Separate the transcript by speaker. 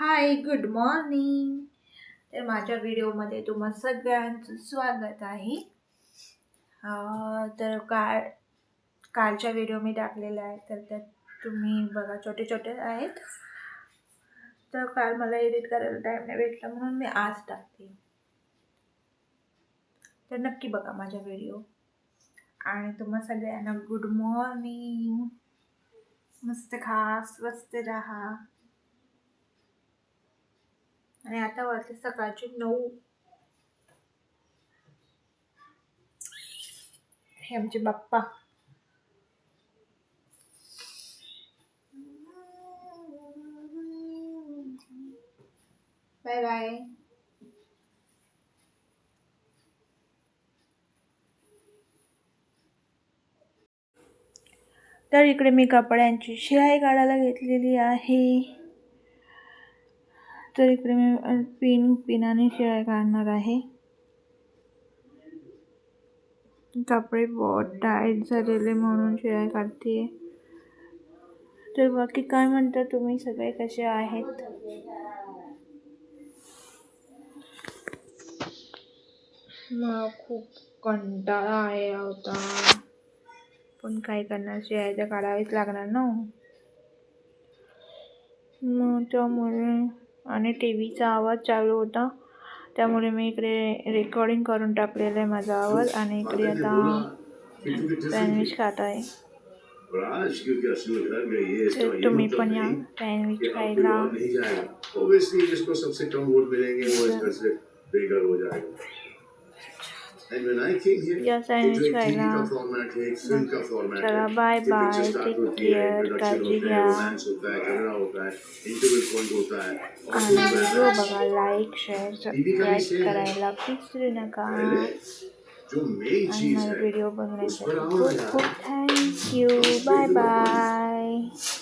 Speaker 1: Hi good morning तर माझ्या व्हिडिओमध्ये तुम्हा सगळ्यांचं स्वागत आहे. तर काल कालच्या व्हिडिओ मी टाकलेला आहे तर त्यात तुम्ही बघा छोटे छोटे आहेत. तर काल मला एडिट करायला टाईम नाही भेटला म्हणून मी आज टाकते. तर नक्की बघा माझा व्हिडिओ. आणि तुम्हा सगळ्यांना गुड मॉर्निंग मस्त खा स्वस्त राहा. आणि आता वाजले सकाळचे नऊ. हे आमचे बाप्पा. बाय बाय तर इकडे मी कपड्यांची शिलाई काढायला घेतलेली आहे. तर इकडे मी पिन पिनाने शिलाई काढणार आहे. कपडे बहुत टाईट झालेले म्हणून शिलाई काढते तर बाकी काय म्हणता तुम्ही? सगळे कसे आहेत? मला खूप कंटाळा आहे होता पण काय करणार? शिलाई तर काढावीच लागणार ना मग त्यामुळे आणि टी व्हीचा आवाज चालू होता. त्यामुळे मी इकडे रेकॉर्डिंग करून टाकलेलं आहे माझा आवाज आणि इकडे आता सँडविच खात आहे. तर तुम्ही पण या सँडविच खायला.
Speaker 2: And when I came here,
Speaker 1: या
Speaker 2: एक
Speaker 1: सँडविच
Speaker 2: जो एक टीवी
Speaker 1: खायला
Speaker 2: का फॉर्मेट है एक फिल्म का फॉर्मेट
Speaker 1: चला
Speaker 2: है
Speaker 1: बाय
Speaker 2: कि
Speaker 1: बाय
Speaker 2: पिक्चर स्टार्ट
Speaker 1: टेक
Speaker 2: होती है
Speaker 1: केअर
Speaker 2: इंट्रोडक्शन
Speaker 1: काळजी
Speaker 2: होता है
Speaker 1: घ्या
Speaker 2: रोमांस होता है झगड़ा होता है इंटरवल पॉइंट होता है और
Speaker 1: आणि
Speaker 2: फिर
Speaker 1: व्हिडिओ
Speaker 2: climax.
Speaker 1: बघा लाईक शेअर सबस्क्राईब करायला विसरू नका
Speaker 2: पहले जो मेन
Speaker 1: आणि
Speaker 2: चीज
Speaker 1: मला
Speaker 2: है
Speaker 1: व्हिडिओ
Speaker 2: उस
Speaker 1: बनवायसाठी
Speaker 2: पर आओ
Speaker 1: खूप
Speaker 2: ना
Speaker 1: खूप
Speaker 2: यार
Speaker 1: थँक्यू बाय बाय